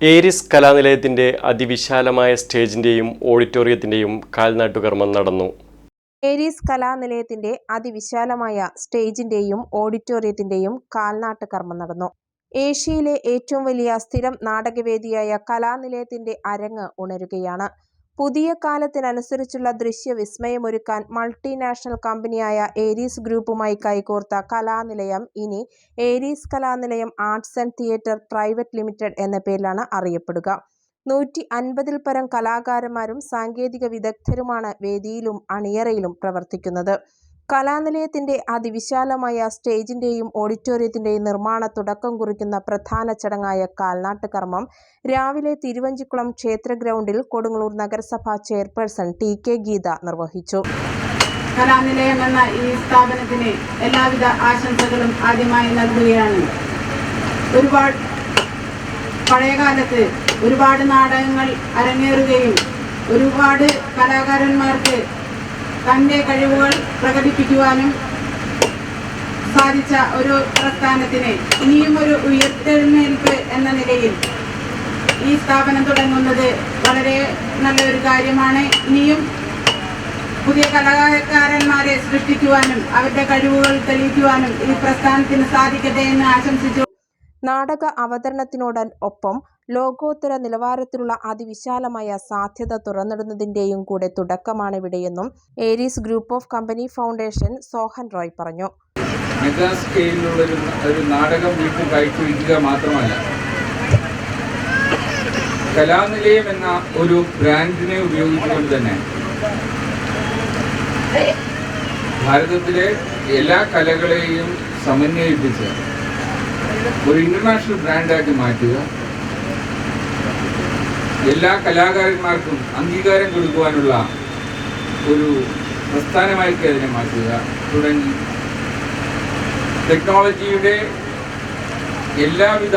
Aries കലാനിലയത്തിന്റെ അതിവിശാലമായ സ്റ്റേജിന്റെയും ഓഡിറ്റോറിയത്തിന്റെയും കാൽനാട്ടുകർമ്മം നടന്നു. Aries കലാനിലയത്തിന്റെ അതിവിശാലമായ സ്റ്റേജിന്റെയും ഓഡിറ്റോറിയത്തിന്റെയും കാൽനാട്ട് കർമ്മം നടന്നു. ഏഷ്യയിലെ ഏറ്റവും വലിയ സ്ഥിരം നാടകവേദിയായ കലാനിലയത്തിന്റെ അരങ്ങ് ഉണരുകയാണ്. പുതിയ കാലത്തിനനുസരിച്ചുള്ള ദൃശ്യ വിസ്മയമൊരുക്കാൻ മൾട്ടിനാഷണൽ കമ്പനിയായ ഏരീസ് ഗ്രൂപ്പുമായി കൈകോർത്ത കലാനിലയം ഇനി Aries Kalanilayam arts and theatre private limited എന്ന പേരിലാണ് അറിയപ്പെടുക. നൂറ്റി അൻപതിൽ പരം കലാകാരന്മാരും സാങ്കേതിക വിദഗ്ധരുമാണ് വേദിയിലും അണിയറയിലും പ്രവർത്തിക്കുന്നത്. കലാനിലയത്തിന്റെ അതിവിശാലമായ സ്റ്റേജിന്റെയും ഓഡിറ്റോറിയത്തിന്റെയും നിർമ്മാണ തുടക്കം കുറിക്കുന്ന പ്രധാന ചടങ്ങായ കാൽനാട്ട് കർമ്മം രാവിലെ തിരുവഞ്ചിക്കുളം ക്ഷേത്ര ഗ്രൗണ്ടിൽ കൊടുങ്ങല്ലൂർ നഗരസഭാ ചെയർപേഴ്സൺ ടി കെ ഗീത നിർവഹിച്ചു. കലാനിലയം എന്ന ഈ സ്ഥാപനത്തിന് എല്ലാവിധ ആശംസകളും ആദ്യമായി നൽകുകയാണ്. ഒരുപാട് പഴയകാലത്ത് ഒരുപാട് നാടകങ്ങൾ അരങ്ങേറുകയും ഒരുപാട് കലാകാരന്മാർക്ക് തന്റെ കഴിവുകൾ പ്രകടിപ്പിക്കുവാനും സാധിച്ച ഒരു പ്രസ്ഥാനത്തിന് ഇനിയും ഒരു ഉയർത്തെഴുന്നേൽപ്പ് എന്ന നിലയിൽ ഈ സ്ഥാപനം തുടങ്ങുന്നത് വളരെ നല്ലൊരു കാര്യമാണ്. ഇനിയും പുതിയ കലാകാരന്മാരെ സൃഷ്ടിക്കുവാനും അവരുടെ കഴിവുകൾ തെളിയിക്കുവാനും ഈ പ്രസ്ഥാനത്തിന് സാധിക്കട്ടെ എന്ന് ആശംസിച്ചു. നാടക അവതരണത്തിനോടൊപ്പം ലോകോത്തര നിലവാരത്തിലുള്ള അതിവിശാലമായ സാധ്യത തുറന്നിടുന്നതിന്റെയും കൂടെ തുടക്കമാണിവിടെയെന്നും Aries group of company foundation Sohan Roy പറഞ്ഞു. മെഗാ സ്കെയിലുള്ള ഒരു നാടകം വീട്ടിൽ കാഴ്ചവെക്കുക മാത്രമല്ല കലാനിലയം എന്ന ഒരു ബ്രാൻഡിനെ ഉപയോഗിച്ചുകൊണ്ട് തന്നെ ഭാരതത്തിലെ എല്ലാ കലകളെയും സമന്വയിപ്പിച്ച് ഒരു ഇന്റർനാഷണൽ ബ്രാൻഡാക്കി മാറ്റുക. എല്ലാ കലാകാരന്മാർക്കും അംഗീകാരം കൊടുക്കുവാനുള്ള ഒരു പ്രസ്ഥാനമായിട്ട് അതിനെ മാറ്റുക. തുടങ്ങി. ടെക്നോളജിയുടെ എല്ലാവിധ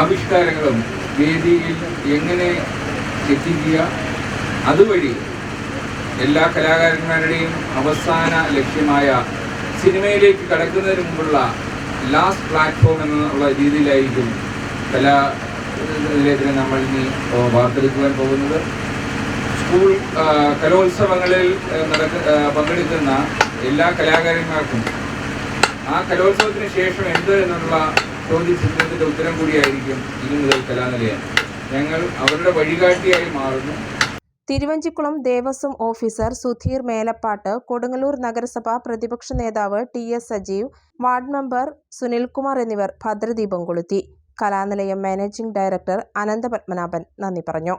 ആവിഷ്കാരങ്ങളും വേദിയിൽ എങ്ങനെ എത്തിക്കുക? അതുവഴി എല്ലാ കലാകാരന്മാരുടെയും അവസാന ലക്ഷ്യമായ സിനിമയിലേക്ക് കടക്കുന്നതിന് മുമ്പുള്ള ലാസ്റ്റ് പ്ലാറ്റ്ഫോം എന്നുള്ള രീതിയിലായിരിക്കും കലാ നിലയത്തിനെ നമ്മൾ ഇനി വാർത്തെടുക്കുവാൻ പോകുന്നത്. സ്കൂൾ കലോത്സവങ്ങളിൽ നടക്ക പങ്കെടുക്കുന്ന എല്ലാ കലാകാരന്മാർക്കും ആ കലോത്സവത്തിന് ശേഷം എന്ത് എന്നുള്ള ചോദ്യചിത്രത്തിന്റെ ഉത്തരം കൂടിയായിരിക്കും ഇനി മുതൽ കലാനിലയം. ഞങ്ങൾ അവരുടെ വഴികാട്ടിയായി മാറുന്നു. തിരുവഞ്ചിക്കുളം ദേവസ്വം ഓഫീസർ സുധീർ മേലപ്പാട്ട് കൊടുങ്ങല്ലൂർ നഗരസഭ പ്രതിപക്ഷ നേതാവ് T S Sajeev ward member Sunilkumar എന്നിവർ ഭദ്രദീപം കൊളുത്തി. കലാനിലയം മാനേജിംഗ് ഡയറക്ടർ അനന്തപത്മനാഭൻ നന്ദി പറഞ്ഞു.